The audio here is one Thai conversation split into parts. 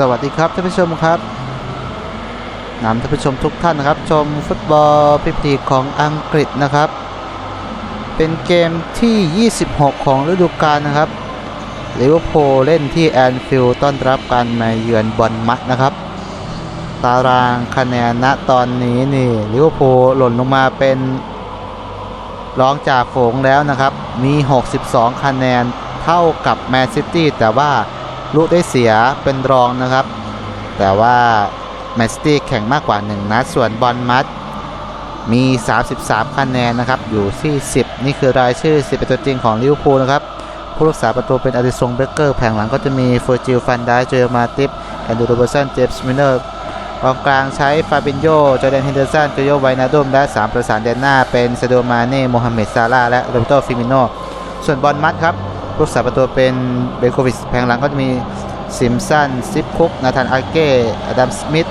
สวัสดีครับท่านผู้ชมครับนำท่านผู้ชมทุกท่านนะครับ ชมฟุตบอลพิพรีของอังกฤษนะครับ เป็นเกมที่ 26 ของฤดูกาลนะครับลิเวอร์พูลเล่นที่แอนฟิลด์ต้อนรับการมาเยือนบอลมัดนะครับ ตารางคะแนนณตอนนี้นี่ลิเวอร์พูลหล่นลงมาเป็นรองจากฝูงแล้วนะครับ มี 62 คะแนนเท่ากับแมนซิตี้แต่ว่า ลูกได้เสียเป็นรองนะครับ แต่ว่าแมนซิตี้แข่งมากกว่า 1 นัด ส่วนบอลมัดมี 33 คะแนนนะครับ อยู่ที่ 10 นี่คือรายชื่อ 10 เป็นตัวจริงของลิเวอร์พูลนะครับ ผู้รักษาประตูเป็นอดิสงเบเกอร์ แผงหลังก็จะมีเฟอร์จิลฟันไดเจอมาติฟแอนดูโรเบอร์สัน เจมส์มิเนอร์กองกลางใช้ฟาบินโยจอร์แดนเฮนเดอร์สันโจโยไวนาดุมและ 3 ประสานแดนหน้าเป็นซาโดมาเน่โมฮัมเหม็ดซาลาและโรเบโตฟิมิโน ส่วนบอลมัดครับ ผู้รักษาประตูเป็นเบโควิชแผงหลังก็จะมีซิมสันซิปคุกนาธานอาเก้อดัมสมิธ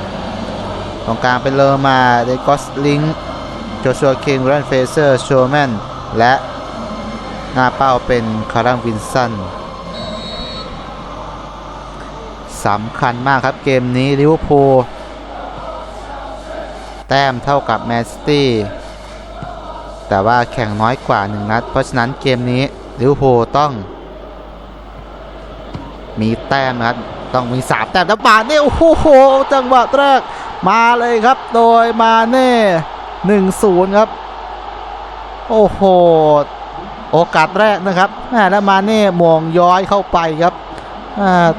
ตรงกลางเป็นเลอร์มาเดกอสลิงโจชัวคิงรันเฟเซอร์โชแมนและหน้าเป้าเป็นคารัมวินสันสำคัญมากครับเกมนี้ลิเวอร์พูลแต้มเท่ากับแมนซิตี้แต่ว่าแข่งน้อยกว่า 1 นัด เพราะฉะนั้นเกมนี้ลิเวอร์พูลต้อง มีแต้มนะครับต้องมี3แต้มแล้วมาเน่โอ้โหจังหวะแรกมาเลยครับ โดยมาเน่1-0ครับ โอ้โหโอกาสแรกนะครับแม่แล้วมาเน่มองย้อยเข้าไปครับอ่า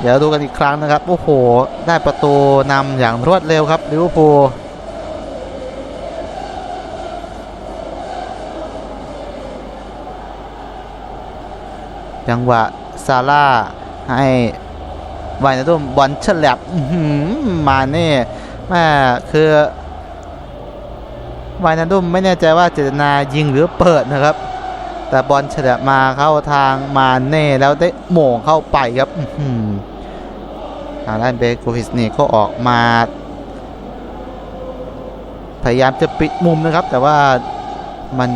เดี๋ยวดูกันอีกครั้งนะครับ โอ้โห ได้ประตูนำอย่างรวดเร็วครับลิเวอร์พูล จังหวะซาร่าให้ไวนาดุมบอลเฉลับมาเน่แม่คือไวนาดุมไม่แน่ใจว่าเจตนายิงหรือเปิดนะครับ แต่บอลเฉลับมาเข้าทางมาเน่แล้วได้โหม่งเข้าไปครับอื้อหือทางด้านเบโกวิสนี่ก็ออกมา พยายามจะปิดมุมนะครับ แต่ว่ามัน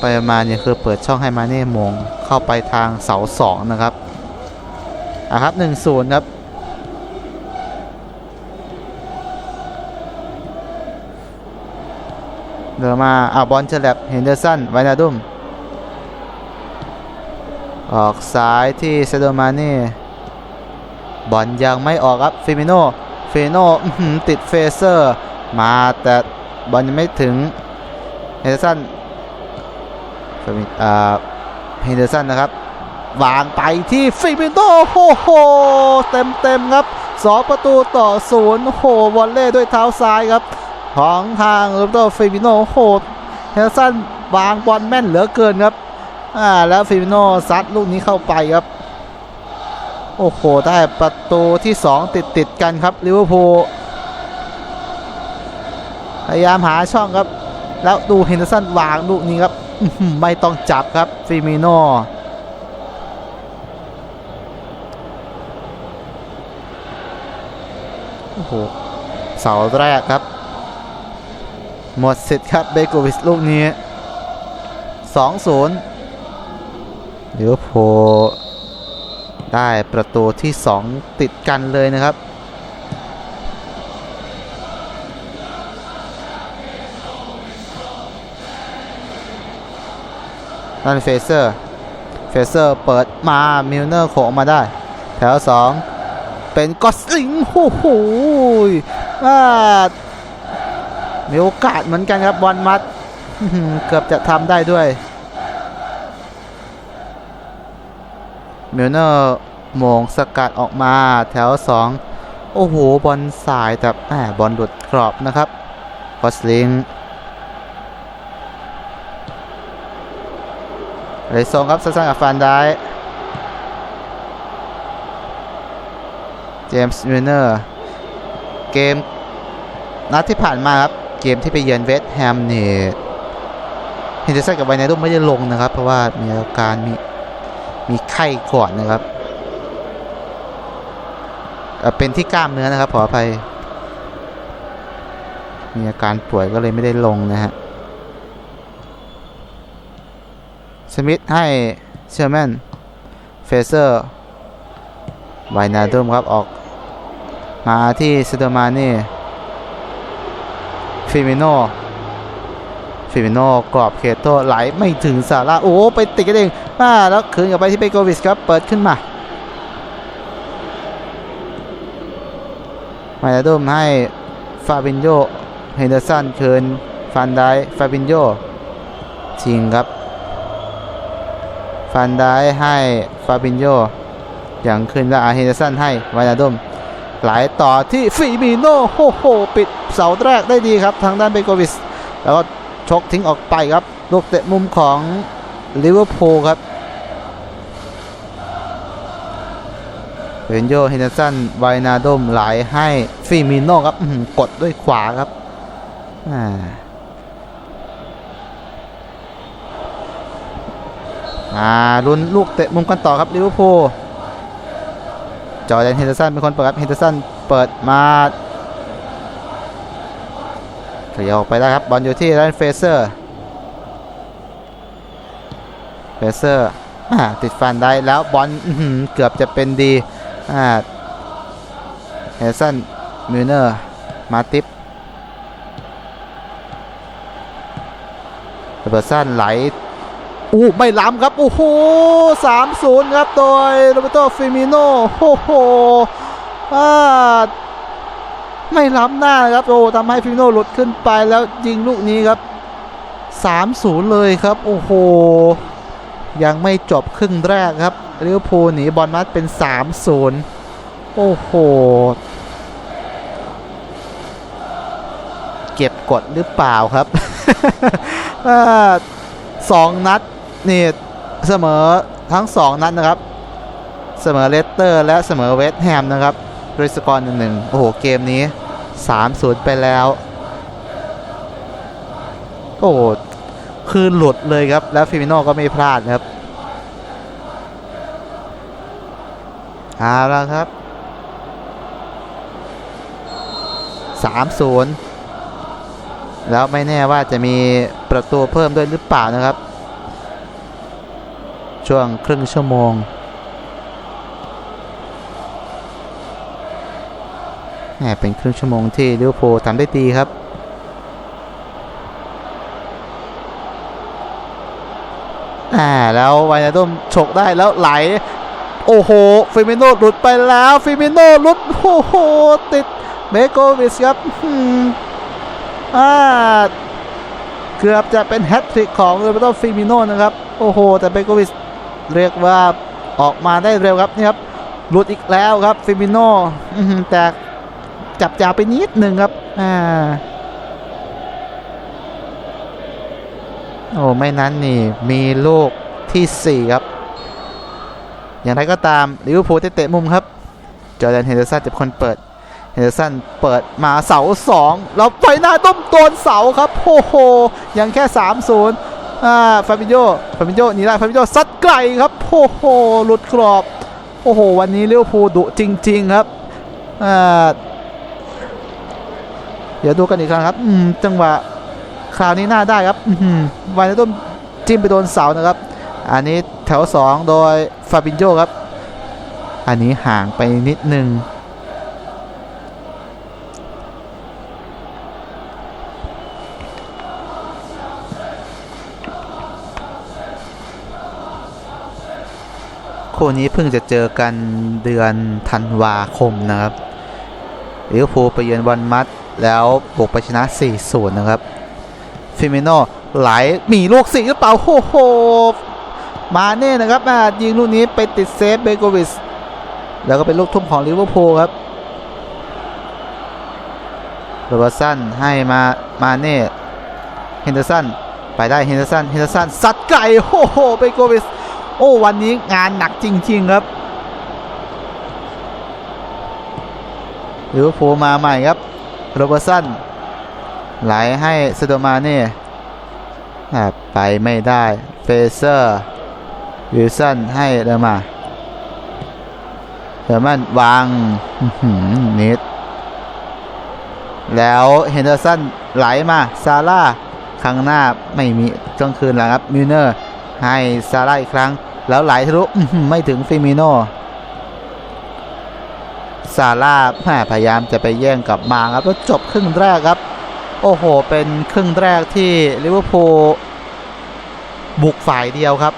ไปมาเนี่ยคือเปิดช่องให้มาเน่โมง เข้าไปทางเสาสองนะครับอะครับหนึ่งศูนย์ครับเดินมาอ่าบอลเฉลับเฮนเดอร์สันไวนาดุมออกซ้ายที่เซโดมาเน่บอลยังไม่ออกครับฟิมิโนฟิมิโนติดเฟเซอร์ มาแต่บอลยังไม่ถึงเฮนเดอร์สันฟิมิอ่า เฮนเดอร์สันนะครับ วางไปที่ฟิมิโนโอ้โห เต็มเต็มๆครับสองประตูต่อศูนย์โอ้โหวอลเล่ด้วยเท้าซ้ายครับ ของทางโรเบโตฟิมิโนโอ้โหเฮนเดอร์สันวางบอลแม่นเหลือเกินครับอ่าแล้วฟิมิโนซัดลูกนี้เข้าไปครับ โอ้โห ได้ประตูที่ 2 ติดติดกันครับลิเวอร์พูลพยายามหาช่องครับ แล้วดูเฮนเดอร์สันวางลูกนี้ครับ ไม่ต้องจับครับฟิมิโนโอ้โหเสาแรกครับ หมดสิทธิ์ครับเบโกวิสลูกนี้ 2-0ลิเวอร์พูลได้ประตูที่ 2 ติดกันเลยนะครับ นั่นเฟเซอร์ เฟเซอร์เปิดมามิลเนอร์โขงมาได้ แถว2เป็นกอสลิงโอ้โหอ่ามีโอกาสเหมือนกันครับบอลมัด เกือบจะทำได้ด้วยมิลเนอร์โมงสกัดออกมาแถว2โอ้โห บอลสายแต่แหมบอลหลุดกรอบนะครับกอสลิง เลยส่งครับสั้นๆกับฟันได้เจมส์มิเนอร์เกมนัดที่ผ่านมาครับ เกมที่ไปเยือนเวสต์แฮมเนี่เฮนเดอร์สันกับไวนาดุมไม่ได้ลงนะครับ เพราะว่ามีอาการมีมีไข้ก่อนนะครับเอ่อเป็นที่กล้ามเนื้อนะครับขออภัยมีอาการป่วยก็เลยไม่ได้ลงนะฮะ สมิธให้เชอร์แมนเฟเซอร์ไวนาดุมครับออก มาที่ซโดมานี่ฟิมิโนฟิมิโนกรอบเขตโทษไหลไม่ถึงซาร่าโอ้ไปติดกันเองอ่าแล้วคืนกลับไปที่เบโกวิสครับเปิดขึ้นมาไวนาดุมให้ฟาบินโยเฮนเดอร์สันคืนฟันได้ฟาบินโยชิงครับ ฟันได้ให้ฟาบินโยอย่างขึ้นแล้วอาเฮนเดอร์สันให้ไวนาดุมไหลต่อที่ฟิมิโนโฮโหปิดเสาแรกได้ดีครับ ทางด้านเบโกวิส แล้วก็ชกทิ้งออกไปครับ ลูกเตะมุมของลิเวอร์พูลครับเวนโยเฮนเดอร์สันไวนาโดมไหลให้ฟิมิโนครับกดด้วยขวาครับอ่า อ่าลุ้นลูกเตะมุมกันต่อครับลิเวอร์พูลจอร์แดนเฮนเดอร์สันเป็นคนเปิดครับเฮนเดอร์สันเปิดมาเขยับออกไปได้ครับบอลอยู่ที่ด้านเฟเซอร์เฟเซอร์ติดฟันได้แล้วบอลเกือบจะเป็นดีเฮนเดอร์สันมิลเนอร์มาติปเบอร์สันไหล อู้ไม่ล้ำครับ โอ้โหสามศูนย์ครับ โดยโรเบโตฟิมิโนโอ้โหอ่าไม่ล้ำหน้าครับ โอ้ทำให้ฟิมิโนหลุดขึ้นไปแล้วยิงลูกนี้ครับสามศูนย์เลยครับ โอ้โห ยังไม่จบครึ่งแรกครับลิเวอร์พูลหนีบอลมัดเป็นสามศูนย์โอ้โห เก็บกดหรือเปล่าครับสองนัด นี่เสมอทั้งสองนัดนะครับ เสมอเลสเตอร์ และเสมอเวสต์แฮมนะครับด้วยสกอร์หนึ่งหนึ่งโอ้โห เกมนี้3-0ไปแล้ว โอ้โหคือหลุดเลยครับ แล้วฟิมิโนก็ไม่พลาดครับเอาละครับ3-0แล้วไม่แน่ว่าจะมีประตูเพิ่มด้วยหรือเปล่านะครับ ช่วงครึ่งชั่วโมงแหมเป็นครึ่งชั่วโมงที่ลิเวอร์พูลทำได้ดีครับอ่าแล้วไวนาดุมฉกได้แล้วไหล โอ้โหฟิมิโนหลุดไปแล้วฟิมิโนหลุดโอ้โหติดเบโกวิสครับอ่าเกือบจะเป็นแฮตทริกของโรเบโตฟิมิโนนะครับ โอ้โห แต่เบโกวิส เรียกว่าออกมาได้เร็วครับนี่ครับหลุดอีกแล้วครับฟิมิโนอื้อหือแต่จับยาวไปนิดหนึ่งครับอ่าโอ้ไม่นั้นนี่มีลูกที่ 4 ครับ อย่างไรก็ตามลิเวอร์พูลเตะมุมครับ จอร์แดนเฮนเดอร์สันจะเป็นคนเปิดเฮนเดอร์สันเปิดมาเสาสองแล้วไฟหน้าต้มโดนเสาครับโอ้โหยังแค่ 3-0 อ่าฟาบิโยฟาบิโยหนีได้ฟาบิโยซัดไกลครับโอ้โหหลุดกรอบ โอ้โห วันนี้เลิเวพูดุจริง ๆ ครับอ่าเดี๋ยวดูกันอีกครั้งครับอืมจังหวะคราวนี้น่าได้ครับอืมวันนี้ต้มจิ้มไปโดนเสานะครับ อันนี้แถว 2 โดยฟาบินโยครับ อันนี้ห่างไปนิดนึง คู่นี้เพิ่งจะเจอกันเดือนธันวาคมนะครับลิเวอร์พูลไปเยือนบอลมัดแล้วบุกไปชนะ 4-0 นะครับ ฟิเมโนไหลมีลูกสี่หรือเปล่าโอ้โหมาเน่นะครับอ่ายิงลูกนี้ไปติดเซฟเบโกวิสแล้วก็เป็นลูกทุ่มของลิเวอร์พูลครับโรบสันให้มามาเน่เฮนเดอร์สันไปได้เฮนเดอร์สันเฮนเดอร์สันสัดไก่โอ้โหเบโกวิส โอ้วันนี้งานหนักจริง ๆ ครับลิเวอร์พูมาใหม่ครับโรเบอร์สันไหลให้เซโดมาเน่อ่ไปไม่ได้เฟเซอร์วิลสันให้เดอมาเดอร์มันวางนิด แล้วเฮนเดอร์สันไหลมาซาร่าข้งหน้าไม่มีจ้องคืนแล้วครับมิลเนอร์ให้ซาร่าอีกครั้ง แล้วไหลทะลุไม่ถึงฟิมิโนซาร่าแม่พยายามจะไปแย่งกลับมาครับแล้วจบครึ่งแรกครับ โอ้โห เป็นครึ่งแรกที่ลิเวอร์พูลบุกฝ่ายเดียวครับ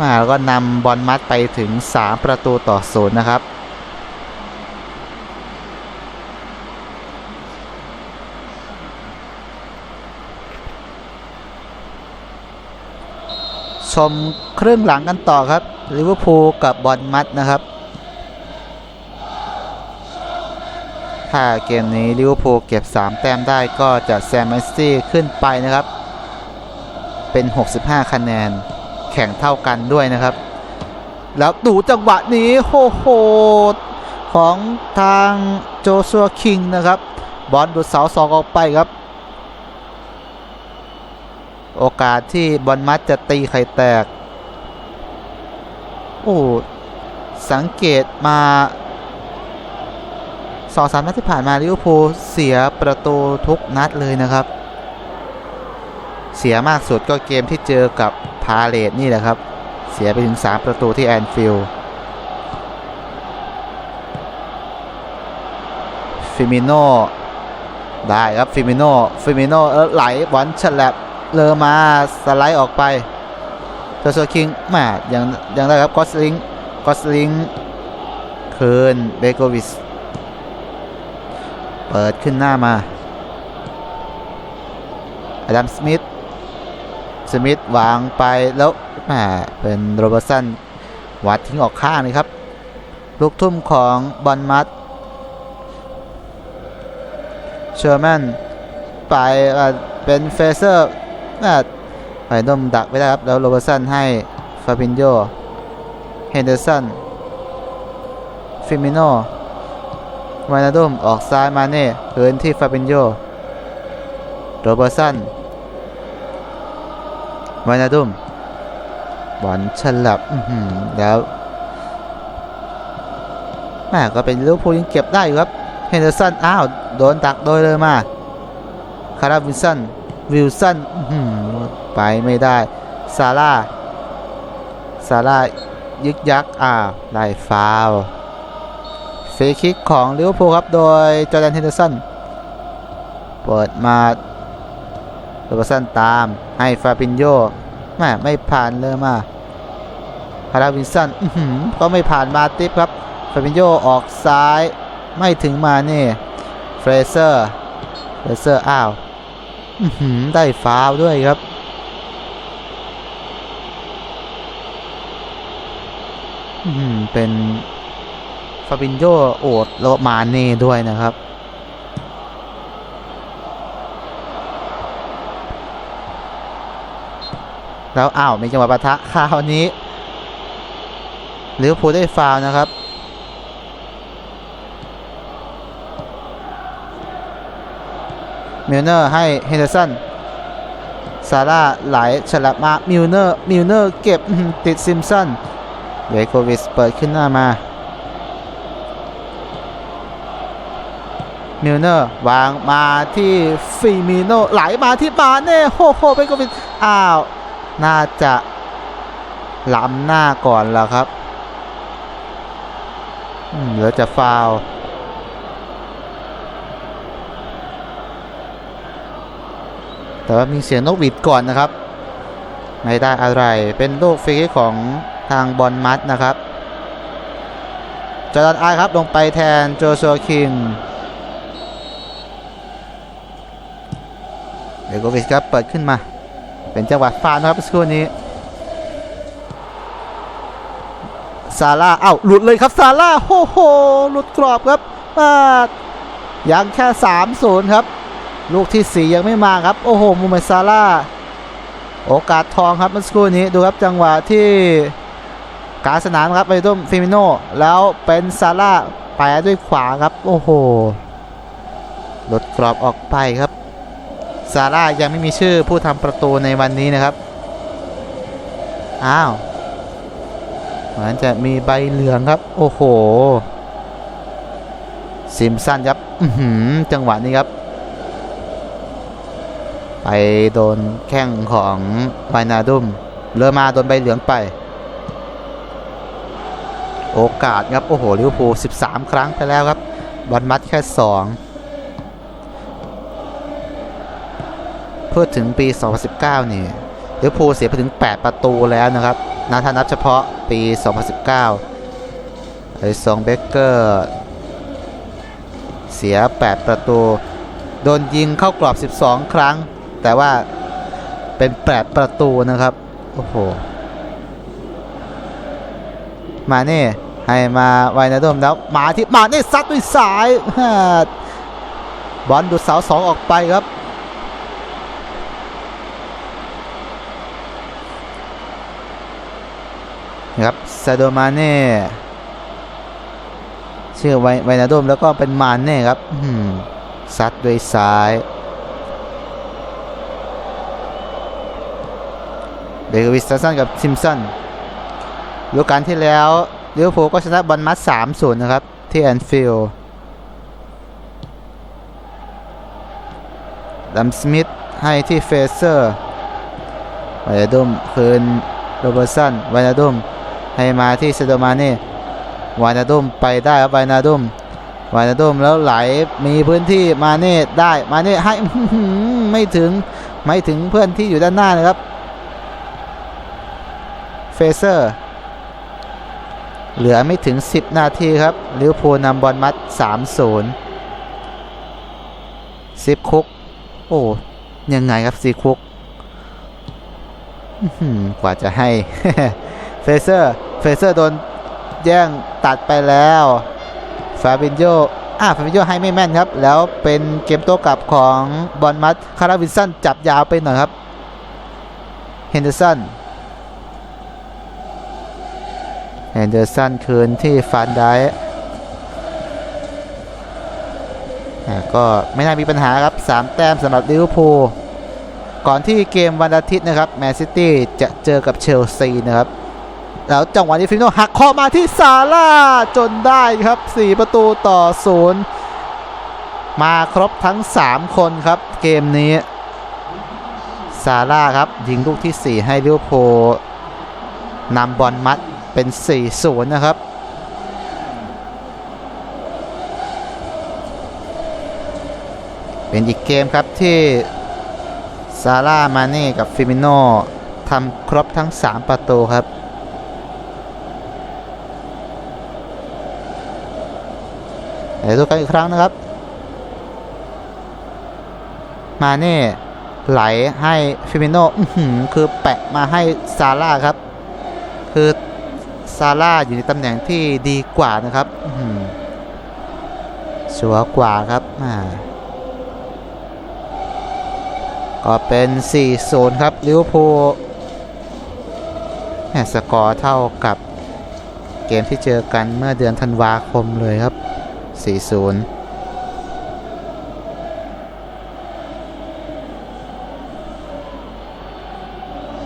มาแล้วก็นำบอลมัดไปถึง 3 ประตูต่อศูนย์นะครับ ชมครึ่งหลังกันต่อครับลิเวอร์พูลกับบอลมัดนะครับถ้าเกมนี้ลิเวอร์พูลเก็บ 3 แต้มได้ก็จะแซมแมนซิตี้ขึ้นไปนะครับ เป็น 65 คะแนนแข่งเท่ากันด้วยนะครับ แล้วดูจังหวะนี้โหโหของทางโจชัวคิงนะครับ บอลดูเสาสองออกไปครับ โอกาสที่บอลมัดจะตีไข่แตก โอ้สังเกตมาสองสามนัดที่ผ่านมาลิเวอร์พูลเสียประตูทุกนัดเลยนะครับ เสียมากสุดก็เกมที่เจอกับพาเลตนี่แหละครับ เสียไปถึง 3 ประตูที่แอนฟิลด์ฟิมิโนได้ครับฟิมิโนฟิมิโนเออไหลบอลฉลับ เลอมาสไลด์ออกไปโจโซคิงแมายังยังได้ครับกอสลิงกอสลิงคืนเบโกวิสเปิดขึ้นหน้ามาอดัมสมิธสมิธวางไปแล้วแหมเป็นโรเบอร์สันวัดทิ้งออกข้างเลยครับ ลูกทุ่มของบอลมัดเชอร์แมนไปเป็นเฟเซอร์ น่าไปดมดักไม่ได้ครับ แล้วโรเบอร์สันให้ฟาบินโยเฮนเดอร์สันฟิมิโนวานาดุมออกซ้ายมาเน่คืนที่ฟาบินโยโรเบอร์สันวานาดุมบอลฉลับแล้วแม่ก็เป็นลิเวอร์พูลยังเก็บได้อยู่ครับ เฮนเดอร์สัน อ้าว โดนตักโดยเลยมา คาราวิลสัน วิลสันไปไม่ได้ ซาร่า ซาร่า ยึกยักอ้าวได้ฟาวฟรีคิกของลิเวอร์พูลครับ โดยจอร์แดนเฮนเดอร์สัน เปิดมาโรเบอร์สันตาม ให้ฟาบินโยแม่ไม่ผ่านเลยมาฮาราวินสันก็ไม่ผ่านมาติปครับ ฟาบินโยออกซ้าย ไม่ถึงมาเนี่เฟรเซอร์ เฟรเซอร์ อ้าว ได้ฟาวด้วยครับอื้อหือเป็นฟาบินโยโอดแล้วมาเน่ด้วยนะครับ แล้วอ้าวมีจังหวะปะทะคราวนี้ลิเวอพูได้ฟาวนะครับ มิลเนอร์ให้เฮนเดอร์สันซาร่าไหลฉลับมามิลเนอร์มิลเนอร์เก็บติดซิมสันเบโกวิสเปิดขึ้นหน้ามามิลเนอร์วางมาที่ฟิมิโนไหลมาที่มาเน่โฮโฮเบโกวิสอ้าวน่าจะล้ำหน้าก่อนแล้วครับ แล้วจะฟาวล์ แต่ว่ามีเสียงนกหวีดก่อนนะครับ ไม่ได้อะไรเป็นลูกฟรีของทางบอลมัดนะครับจอร์แดนไอาครับลงไปแทนโจชัวคิงเดโกวิสครับเปิดขึ้นมา เป็นจังหวะฟาวนะครับสักครู่นี้ซาร่าเอ้าหลุดเลยครับซาร่าโอ้โหหลุดกรอบครับยังแค่ 3-0 ครับ ลูกที่ 4 ยังไม่มาครับ โอ้โหมูฮัมซาร่าโอกาสทองครับเมื่อสักครู่นี้ดูครับจังหวะที่กาสนามครับไปต้มฟิมิโนแล้วเป็นซาร่าไปด้วยขวาครับ โอ้โหหลุดกรอบออกไปครับซาร่ายังไม่มีชื่อผู้ทำประตูในวันนี้นะครับ อ้าวเหมือนจะมีใบเหลืองครับ โอ้โห ซิมสันครับจังหวะนี้ครับ ไปโดนแข้งของไวนาดุมเลอมาโดนใบเหลืองไป โอกาสครับ โอ้โหลิเวอร์พูล13 ครั้งไปแล้วครับบอลมัดแค่ 2 เพื่อถึงปี 2019 นี่ลิเวอร์พูลเสียไปถึง 8 ประตูแล้วนะครับนาถ้านับเฉพาะปี 2019ไอซองเบเกอร์เสีย 8 ประตู โดนยิงเข้ากรอบ 12 ครั้ง แต่ว่าเป็น8ประตูนะครับ โอ้โห มาเน่ให้มาไวนาโดมแล้วมาที่มาเน่ซัดด้วยสายบอลดูดเสาสองออกไปครับนะครับซาโดมาเน่ชื่อไวไวนาโดมแล้วก็เป็นมานเน่ครับซัดด้วยซ้าย เดวิสซันกับซิมสันฤดูกาลที่แล้วลิเวอร์พูลก็ชนะบอลมัด3-0นย์นะครับ ที่แอนฟิลด์ดัมสมิธให้ที่เฟเซอร์ไวนาดุมคืนโรเบอร์สันไวนาดุมให้มาที่เซโดมาเน่ไวนาดุมไปได้ครับไวนาดุมไวนาดุมแล้วไหลมีพื้นที่มาเน่ได้มาเน่ให้ไม่ถึงไม่ถึงเพื่อนที่อยู่ด้านหน้านะครับ เฟเซอร์ เหลือไม่ถึง 10 นาทีครับลิเวอร์พูลนำบอลมัด 3-0ซิปคุก โอ้ยังไงครับซีคุกกว่าจะให้เฟเซอร์เฟเซอร์โดนแย่งตัดไปแล้วฟาบินโยอ่าฟาบินโยให้ไม่แม่นครับ แล้วเป็นเกมโต้กลับของบอลมัดคาราวินสันจับยาวไปหน่อยครับ เฮนเดอร์สัน แอนเดอร์สันคืนที่ฟานได้ก็ไม่น่ามีปัญหาครับ 3 แต้มสำหรับลิเวอร์พูลก่อนที่เกมวันอาทิตย์นะครับแมนซิตี้จะเจอกับเชลซีนะครับ แล้วจังหวะนี้ฟิโนหักข้อมาที่ซาร่าจนได้ครับ 4 ประตูต่อ 0 มาครบทั้ง 3 คนครับ เกมนี้ซาร่าครับยิงลูกที่ 4 ให้ลิเวอร์พูลนำบอลมัด เป็น 4-0 นะครับเป็นอีกเกมครับที่ซาร่ามาเน่กับฟิมิโนทำครบทั้ง 3 ประตูครับ เดี๋ยวดูกันอีกครั้งนะครับ มาเน่ไหลให้ฟิมิโนคือแปะมาให้ซาร่าครับ คือ ซาร่าอยู่ในตำแหน่งที่ดีกว่านะครับอื้อหือชัวกว่าครับอ่าก็เป็น4-0ครับลิเวอร์พูลแหม่สกอร์เท่ากับเกมที่เจอกันเมื่อเดือนธันวาคมเลยครับ 4-0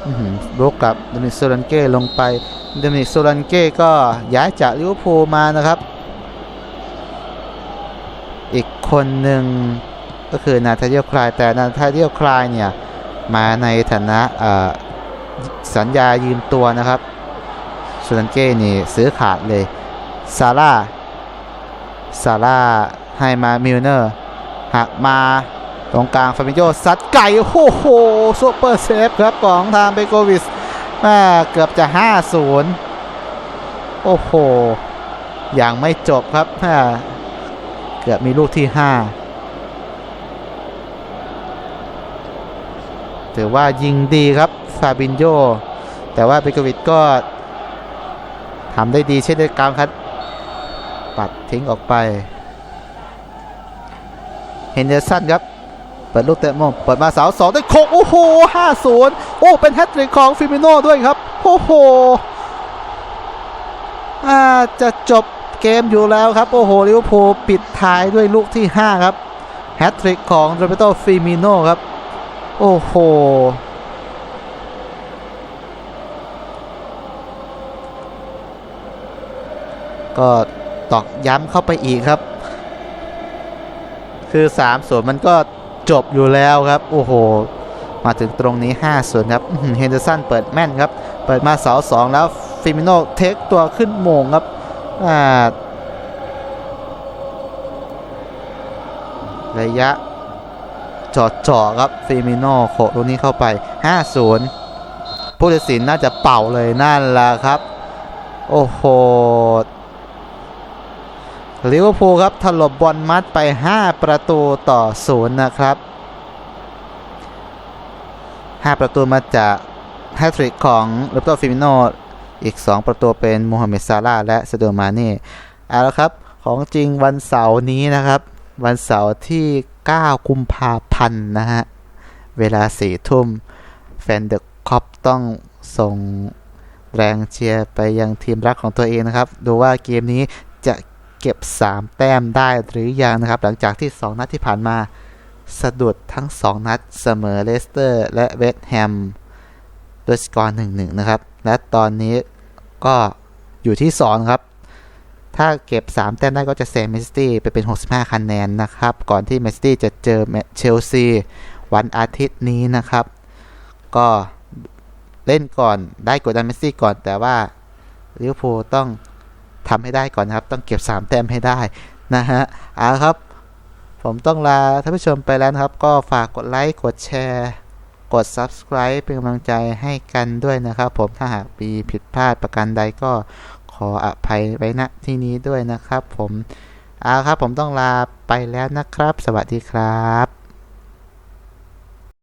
อื้อหือลุกกับโดมินิกโซลันเก้ลงไป โดมินิกโซลันเก้ก็ย้ายจากลิเวอร์พูลมานะครับ อีกคนหนึ่งก็คือนาธาเดียลคลายแต่นาธาเดียลคลายเนี่ย มาในฐานะสัญญายืมตัวนะครับโซลันเก้นี่ซื้อขาดเลยซาร่าซาร่าให้มามิลเนอร์หักมาตรงกลางฟาบิโยซัดไก่โอ้โหซูเปอร์เซฟครับของทางเบโกวิส เกือบจะ 5-0 โอ้โหย่างไม่จบครับ เกือบมีลูกที่ 5 ถือว่ายิงดีครับฟาบินโยแต่ว่าเบโกวิสก็ทำได้ดีเช่นเดียวกันครับ ปัดทิ้งออกไป เฮนเดอร์สันครับ เปิดลูกเตะมุมเปิดมาเสาสองได้โคกโอ้โหห้าศูนย์โอ้เป็นแฮตทริกของฟิมิโน่ด้วยครับโอ้โหอาจะจบเกมอยู่แล้วครับ โอ้โหลิเวอร์พูลปิดท้ายด้วยลูกที่ 5 ครับแฮตทริกของโรเบโตฟิมิโน่ครับ โอ้โหก็ตอกย้ำเข้าไปอีกครับ คือ3ส่วนมันก็ จบอยู่แล้วครับ โอ้โห มาถึงตรงนี้5ส่วนครับเฮนเดอร์สันเปิดแม่นครับ เปิดมาเสา2แล้วฟิมิโนเทคตัวขึ้นโมงครับระยะจอดจ่อครับฟิมิโนโขลูกนี้เข้าไป 5-0 ผู้ตัดสินน่าจะเป่าเลยนั่นแหละครับ โอ้โห ลิเวอร์พูลครับถล่มบอลมัดไป 5 ประตูต่อ0นะครับ 5 ประตูมาจากแฮตทริกของโรเบโตฟิมิโนอีก 2 ประตูเป็นโมฮัมเหม็ดซาลาและซโดมาเน่เอาละครับ ของจริงวันเสาร์นี้นะครับ วันเสาร์ที่ 9 กุมภาพันธ์นะฮะ เวลา 4 ทุ่ม แฟนเดอะคอปต้องส่งแรงเชียร์ไปยังทีมรักของตัวเองนะครับ ดูว่าเกมนี้ เก็บ 3 แต้มได้หรือยังนะครับ หลังจากที่ 2 นัดที่ผ่านมาสะดุดทั้ง 2 นัดเสมอเลสเตอร์ และเวสต์แฮมด้วยสกอร์1-1 นะครับ และตอนนี้ก็อยู่ที่ 2 ครับ ถ้าเก็บ 3 แต้มได้ก็จะแซงแมนซิตี้ไปเป็น 65 คะแนนนะครับ ก่อนที่แมนซิตี้จะเจอเชลซีวันอาทิตย์นี้นะครับ ก็เล่นก่อนได้กดดันแมนซิตี้ก่อนแต่ว่าลิเวอร์พูลต้อง ทำให้ได้ก่อนนะครับ ต้องเก็บ 3 แต้มให้ได้นะฮะเอาครับ ผมต้องลาท่านผู้ชมไปแล้วครับ ก็ฝากกดไลค์กดแชร์กด Subscribe เป็นกำลังใจให้กันด้วยนะครับผมถ้าหากมีผิดพลาดประการใดก็ขออภัยไว้ณที่นี้ด้วยนะครับผมเอาครับผมต้องลาไปแล้วนะครับ สวัสดีครับ